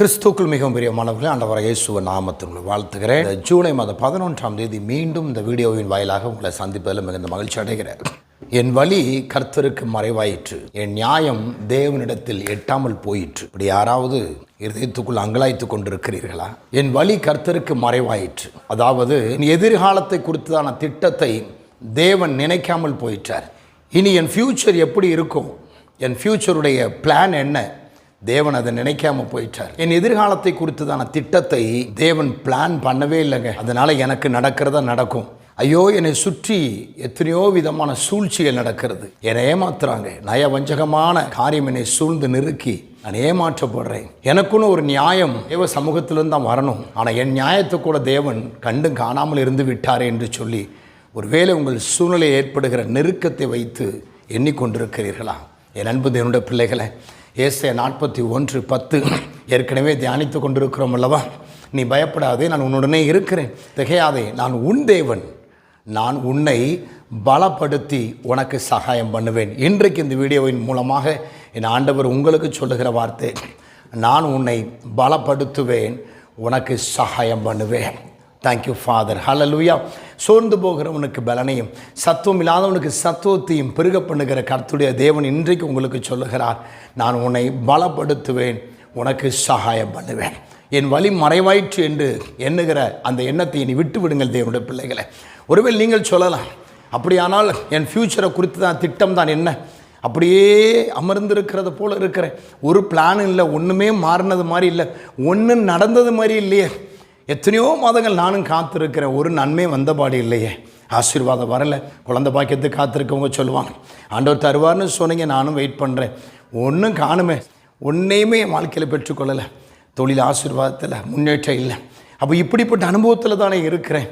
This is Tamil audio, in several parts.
கிறிஸ்துக்குள் மிகவும் பிரியமானவர்களே ஆண்டவரை இயேசுவ நாமத்தில் வாழ்த்துகிறேன். ஜூலை மாதம் பதினொன்றாம் தேதி மீண்டும் இந்த வீடியோவின் வாயிலாக உங்களை சந்திப்பதில் மிகுந்த மகிழ்ச்சி அடைகிறேன். என் வழி கர்த்தருக்கு மறைவாயிற்று. என் நியாயம் தேவனிடத்தில் எட்டாமல் போயிற்று. இப்படி யாராவது இருதயத்துக்குள் அங்கலாய்த்து கொண்டிருக்கிறீர்களா? என் வழி கர்த்தருக்கு மறைவாயிற்று. அதாவது எதிர்காலத்தை குறித்ததான திட்டத்தை தேவன் நினைக்காமல் போயிட்டார். இனி என் ஃப்யூச்சர் எப்படி இருக்கும்? என் ஃப்யூச்சருடைய பிளான் என்ன? தேவன் அதை நினைக்காம போயிட்டார். என் எதிர்காலத்தை குறித்ததான திட்டத்தை தேவன் பிளான் பண்ணவே இல்லைங்க. அதனால எனக்கு நடக்கிறதா நடக்கும். ஐயோ என்னை சுற்றி எத்தனையோ விதமான சூழ்ச்சிகள் நடக்கிறது. என்னை ஏமாத்துறாங்க. நயவஞ்சகமான காரியம் என்னை சூழ்ந்து நெருக்கி நான் ஏமாற்றப்படுறேன். எனக்குன்னு ஒரு நியாயம் தேவ சமூகத்திலிருந்து தான் வரணும். ஆனால் என் நியாயத்தை கூட தேவன் கண்டும் காணாமல் இருந்து விட்டாரே என்று சொல்லி ஒருவேளை உங்கள் சூழ்நிலை ஏற்படுகிற நெருக்கத்தை வைத்து எண்ணிக்கொண்டிருக்கிறீர்களா? என் அன்பு தேவனுடைய பிள்ளைகளை ஏசே நாற்பத்தி ஒன்று பத்து. ஏற்கனவே தியானித்து கொண்டிருக்கிறோம் அல்லவா? நீ பயப்படாதே நான் உன்னுடனே இருக்கிறேன். திகையாதே நான் உன் தேவன். நான் உன்னை பலப்படுத்தி உனக்கு சகாயம் பண்ணுவேன். இன்றைக்கு இந்த வீடியோவின் மூலமாக என் ஆண்டவர் உங்களுக்கு சொல்லுகிற வார்த்தை நான் உன்னை பலப்படுத்துவேன் உனக்கு சகாயம் பண்ணுவேன். தேங்க்யூ ஃபாதர் ஹலலுயா சோர்ந்து போகிறவனுக்கு பலனையும் சத்துவம் இல்லாதவனுக்கு சத்துவத்தையும் பெருக பண்ணுகிற கர்த்துடைய தேவன் இன்றைக்கு உங்களுக்கு சொல்லுகிறார். நான் உன்னை பலப்படுத்துவேன் உனக்கு சகாயம் பண்ணுவேன். என் வழி மறைவாயிற்று என்று எண்ணுகிற அந்த எண்ணத்தை நீ விட்டு விடுங்கள் தேவனுடைய பிள்ளைகளை. ஒருவேளை நீங்கள் சொல்லலாம் அப்படியானால் என் ஃப்யூச்சரை குறித்து தான் திட்டம் தான் என்ன? அப்படியே அமர்ந்திருக்கிறது போல் இருக்கிறேன். ஒரு பிளான் இல்லை ஒன்றுமே மாறினது மாதிரி இல்லை ஒன்றும் நடந்தது மாதிரி இல்லையே. எத்தனையோ மாதங்கள் நானும் காத்திருக்கிறேன். ஒரு நன்மை வந்தபாடு இல்லையே. ஆசீர்வாதம் வரலை. குழந்தை பாக்கியத்துக்கு காத்திருக்கவங்க சொல்லுவாங்க. ஆண்டவர் தருவார்னு சொன்னீங்க நானும் வெயிட் பண்ணுறேன் ஒன்றும் காணுமே. ஒன்றையுமே என் வாழ்க்கையில் பெற்றுக்கொள்ளலை. தொழில் ஆசீர்வாதத்தில் முன்னேற்றம் இல்லை. அப்போ இப்படிப்பட்ட அனுபவத்தில் தானே இருக்கிறேன்.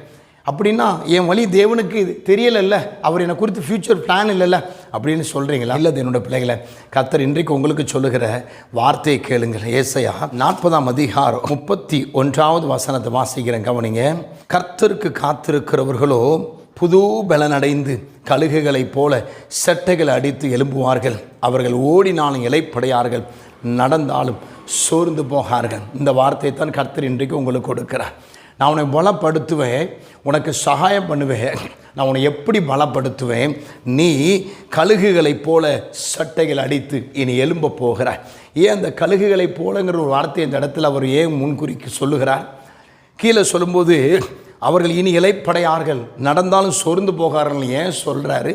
அப்படின்னா என் வழி தேவனுக்கு தெரியலைல்ல. அவர் என்னை குறித்து ஃப்யூச்சர் பிளான் இல்லைல்ல. அப்படின்னு சொல்கிறீங்களா இல்லை என்னோட பிள்ளைகளை கத்தர் இன்றைக்கு உங்களுக்கு சொல்லுகிற வார்த்தையை கேளுங்கள். ஏசையா நாற்பதாம் அதிகாரம் முப்பத்தி ஒன்றாவது வசனத்தை வாசிக்கிறேன். கவனிங்க. கர்த்தருக்கு காத்திருக்கிறவர்களோ புது பலனடைந்து கழுகுகளைப் போல செட்டைகளை அடித்து எழும்புவார்கள். அவர்கள் ஓடினாலும் இலைப்படையார்கள். நடந்தாலும் சோர்ந்து போகார்கள். இந்த வார்த்தையை தான் கர்த்தர் இன்றைக்கு உங்களுக்கு கொடுக்கிறார். நான் உன்னை பலப்படுத்துவேன் உனக்கு சகாயம் பண்ணுவேன். நான் உன்னை எப்படி பலப்படுத்துவேன்? நீ கழுகுகளைப் போல சட்டைகள் அடித்து இனி எலும்ப போகிறாய். ஏன் அந்த கழுகுகளைப் போலங்கிற ஒரு வார்த்தை இந்த இடத்துல அவர் ஏன் முன்குறிக்கு சொல்லுகிறார்? கீழே சொல்லும்போது அவர்கள் இனி இலைப்படையார்கள் நடந்தாலும் சொர்ந்து போகிறார்கள் ஏன் சொல்கிறாரு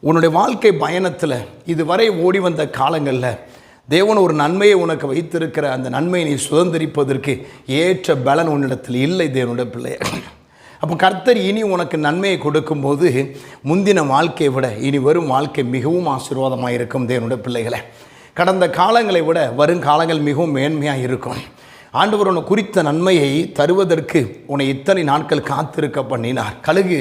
உன்னுடைய வாழ்க்கை பயணத்தில் இதுவரை ஓடி வந்த காலங்களில் தேவன் ஒரு நன்மையை உனக்கு வைத்திருக்கிற அந்த நன்மையை நீ சுதந்திரிப்பதற்கு ஏற்ற பலன் உன்னிடத்தில் இல்லை தேவனுடைய பிள்ளை அப்போ கர்த்தர் இனி உனக்கு நன்மையை கொடுக்கும்போது முந்தின வாழ்க்கையை விட இனி வரும் வாழ்க்கை மிகவும் ஆசீர்வாதமாக இருக்கும் தேவனுடைய பிள்ளைகளை. கடந்த காலங்களை விட வருங்காலங்கள் மிகவும் மேன்மையாக இருக்கும் ஆண்டவர் உன்னை குறித்த நன்மையை தருவதற்கு உன்னை இத்தனை நாட்கள் காத்திருக்க பண்ணினார். கழுகு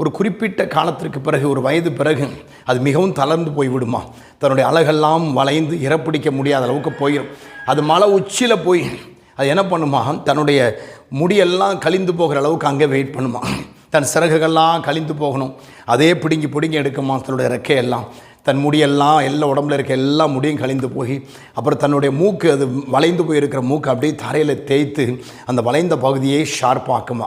ஒரு குறிப்பிட்ட காலத்திற்கு பிறகு ஒரு வயது பிறகு அது மிகவும் தளர்ந்து போய்விடுமா? தன்னுடைய அழகெல்லாம் வளைந்து இறப்பிடிக்க முடியாத அளவுக்கு போயிடும் அது மலை உச்சியில் போய் அது என்ன பண்ணுமா? தன்னுடைய முடியெல்லாம் கழிந்து போகிற அளவுக்கு அங்கே வெயிட் பண்ணுமா? தன் சிறகுகள்லாம் கழிந்து போகணும். அதே பிடுங்கி பிடுங்கி எடுக்குமா? தன்னுடைய ரெக்கையெல்லாம் தன் முடியெல்லாம் எல்லா உடம்புல இருக்க எல்லா முடியும் கழிந்து போய் அப்புறம் தன்னுடைய மூக்கு அது வளைந்து போயிருக்கிற மூக்கு அப்படியே தரையில் தேய்த்து அந்த வளைந்த பகுதியை ஷார்ப்பாக்குமா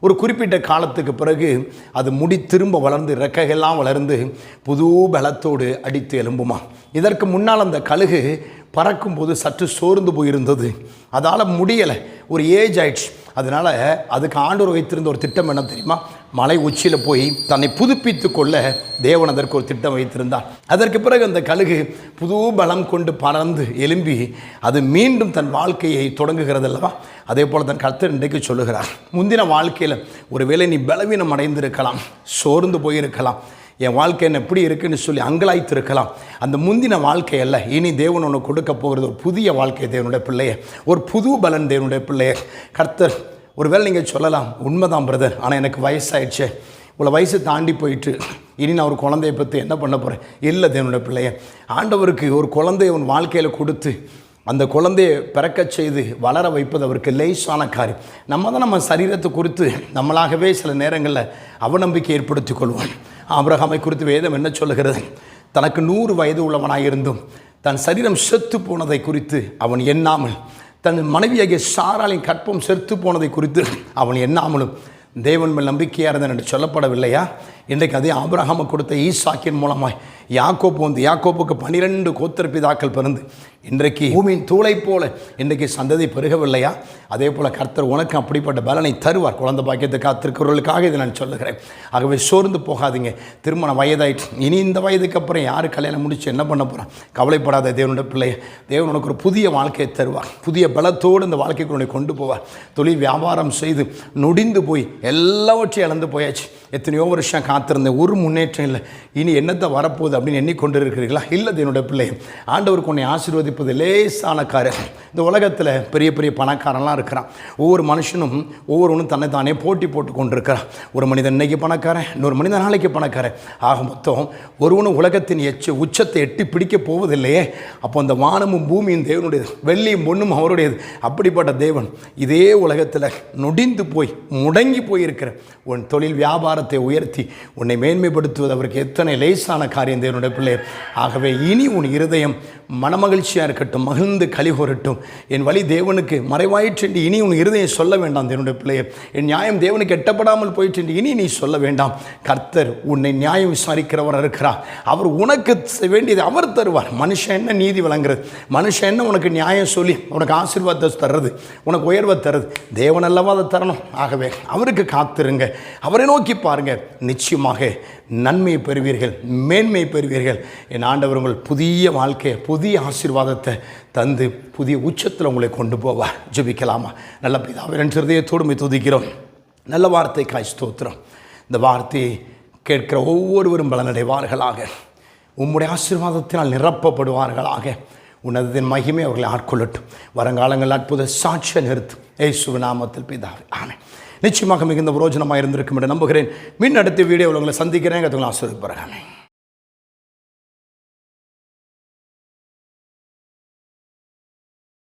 ஒரு குறிப்பிட்ட காலத்துக்கு பிறகு அது முடி திரும்ப வளர்ந்து ரெக்கைகள்லாம் வளர்ந்து புது பலத்தோடு அடித்து எலும்புமா இதற்கு முன்னால் அந்த கழுகு பறக்கும்போது சற்று சோர்ந்து போயிருந்தது. அதால் முடியலை. ஒரு ஏஜ் ஆயிடுச்சு. அதனால் அதுக்கு ஆண்டோர் வைத்திருந்த ஒரு திட்டம் என்ன தெரியுமா? மலை உச்சியில் போய் தன்னை புதுப்பித்து கொள்ள தேவன் அதற்கு ஒரு திட்டம் வைத்திருந்தார் அதற்கு பிறகு அந்த கழுகு புது பலம் கொண்டு பறந்து எலும்பி அது மீண்டும் தன் வாழ்க்கையை தொடங்குகிறது அல்லவா அதே போல் தன் கர்த்தர் இன்றைக்கு சொல்லுகிறார் முந்தின வாழ்க்கையில் ஒருவேளை நீ பலவீனம் அடைந்திருக்கலாம் சோர்ந்து போயிருக்கலாம். என் வாழ்க்கை என்ன எப்படி இருக்குன்னு சொல்லி அங்கலாய்த்து இருக்கலாம் அந்த முந்தின வாழ்க்கை அல்ல இனி தேவன் உனக்கு கொடுக்க போகிறது ஒரு புதிய வாழ்க்கை தேவனுடைய பிள்ளைய ஒரு புது பலன் தேவனுடைய பிள்ளைய. கர்த்தர் ஒருவேளை நீங்கள் சொல்லலாம் உண்மைதான் பிரதர் ஆனால் எனக்கு வயசாயிடுச்சு. இவ்வளோ வயசு தாண்டி போயிட்டு இனி நான் ஒரு குழந்தைய பற்றி என்ன பண்ண போகிறேன் இல்லை தேவனுடைய பிள்ளைய. ஆண்டவருக்கு ஒரு குழந்தைய உன் வாழ்க்கையில் கொடுத்து அந்த குழந்தையை பிறக்கச் செய்து வளர வைப்பது அவருக்கு லேசான காரியம். நம்ம தான் நம்ம சரீரத்தை குறித்து நம்மளாகவே சில நேரங்களில் அவநம்பிக்கை ஏற்படுத்திக் கொள்வோம். ஆபிரகாமை குறித்து வேதம் என்ன சொல்லுகிறது? தனக்கு நூறு வயது உள்ளவனாக இருந்தும் தன் சரீரம் செத்து போனதை குறித்து அவன் எண்ணாமல் தன் மனைவியாகிய சாராலின் கற்பம் செத்து போனதை குறித்து அவன் எண்ணாமலும் தேவன் மேல் நம்பிக்கையாக இருந்தன் என்று சொல்லப்படவில்லையா? இன்றைக்கு அதே ஆபிரகாம கொடுத்த ஈசாக்கின் மூலமாய். யாக்கோப்பு வந்து யாக்கோப்புக்கு பனிரெண்டு கோத்திர பிதாக்கள் பிறந்து இன்றைக்கு பூமியின் தூளை போல இன்றைக்கு சந்ததி பெருகவில்லையா? அதே போல் கர்த்தர் உனக்கு அப்படிப்பட்ட பலனை தருவார். குழந்தை பாக்கியத்துக்கு காத்திருக்கிறவர்களுக்காக இதை நான் சொல்லுகிறேன். ஆகவே சோர்ந்து போகாதீங்க. திருமண வயதாயிட்டு இனி இந்த வயதுக்கு அப்புறம் யார் கல்யாணம் முடிச்சு என்ன பண்ண போகிறான் கவலைப்படாத தேவனுடைய பிள்ளைய. தேவன் உனக்கு ஒரு புதிய வாழ்க்கையை தருவார். புதிய பலத்தோடு இந்த வாழ்க்கைக்கு உன்னை கொண்டு போவார். தொழில் வியாபாரம் செய்து நொடிந்து போய் எல்லாவற்றையும் இழந்து போயாச்சு. எத்தனையோ வருஷம் கா காத்திருந்தேன் ஒரு முன்னேற்றம் இல்லை. இனி என்னத்தை வரப்போகுது அப்படின்னு எண்ணிக்கொண்டு இருக்கிறீர்களா இல்லை என்னுடைய பிள்ளை. ஆண்டவருக்கு உன்னை ஆசீர்வதிப்பது லேசான காரியம். இந்த உலகத்தில் பெரிய பெரிய பணக்காரன்லாம் இருக்கிறான். ஒவ்வொரு மனுஷனும் ஒவ்வொருவனும் தன்னை தானே போட்டி போட்டு கொண்டிருக்கிறான். ஒரு மனிதன் இன்னைக்கு பணக்காரன் இன்னொரு மனிதன் நாளைக்கு பணக்காரன். ஆக மொத்தம் ஒருவனும் உலகத்தின் எச்சு உச்சத்தை எட்டி பிடிக்க போவதில்லையே. அப்போ அந்த வானமும் பூமியும் தேவனுடையது வெள்ளியும் பொண்ணும் அவருடையது. அப்படிப்பட்ட தேவன் இதே உலகத்தில் நொடிந்து போய் முடங்கி போயிருக்கிற உன் தொழில் வியாபாரத்தை உயர்த்தி உன்னை மேன்மைப்படுத்துவது அவருக்கு எத்தனை லேசான காரியம் தேவனுடைய பிள்ளை ஆகவே இனி உன் இருதயம் மனமகிழ்ச்சியாக இருக்கட்டும் மகிழ்ந்து கலிகோரட்டும் என் வழி தேவனுக்கு மறைவாயிற்று என்று இனி உன் இருதயம் சொல்ல வேண்டாம் தேவனுடைய பிள்ளையை. என் நியாயம் தேவனுக்கு எட்டப்படாமல் போயிற்று என்று இனி நீ சொல்ல வேண்டாம். கர்த்தர் உன்னை நியாயம் விசாரிக்கிறவர் இருக்கிறார். அவர் உனக்கு வேண்டியது அவர் தருவார். மனுஷன் என்ன நீதி வழங்குறது? மனுஷன் என்ன உனக்கு நியாயம் சொல்லி உனக்கு ஆசீர்வாதத்தை தர்றது உனக்கு உயர்வை தருது? தேவன் அல்லவா அதை தரணும்? ஆகவே அவருக்கு காத்திருங்க. அவரை நோக்கி பாருங்க. நிச்சயமாக நன்மையை பெறுவீர்கள் மேன்மையை பெறுவீர்கள். என் ஆண்டவர் உங்கள் புதிய வாழ்க்கையை புதிய ஆசீர்வாதத்தை தந்து புதிய உச்சத்தில் உங்களை கொண்டு போவார் ஜெபிக்கலாமா? நல்ல பிதாவை ரெண்டு ஹிருதயத்தோடு துதிக்கிறோம். நல்ல வார்த்தை காய் ஸ்தோத்திரம். இந்த வார்த்தையை கேட்கிற ஒவ்வொருவரும் பலனடைவார்களாக. உம்முடைய ஆசீர்வாதத்தினால் நிரப்பப்படுவார்களாக. உனதின் மகிமை அவர்களை ஆட்கொள்ளட்டும். வருங்காலங்கள் அற்புத சாட்சிய நிறுத்து ஏ நாமத்தில் பிதாவே ஆமே நிச்சயமாக மிகுந்த பிரோஜனமாக இருந்திருக்கும் என்று நம்புகிறேன். மின் அடுத்த வீடியோவில் உங்களை சந்திக்கிறேன். அதுங்களை ஆசிரியப்படுறாங்க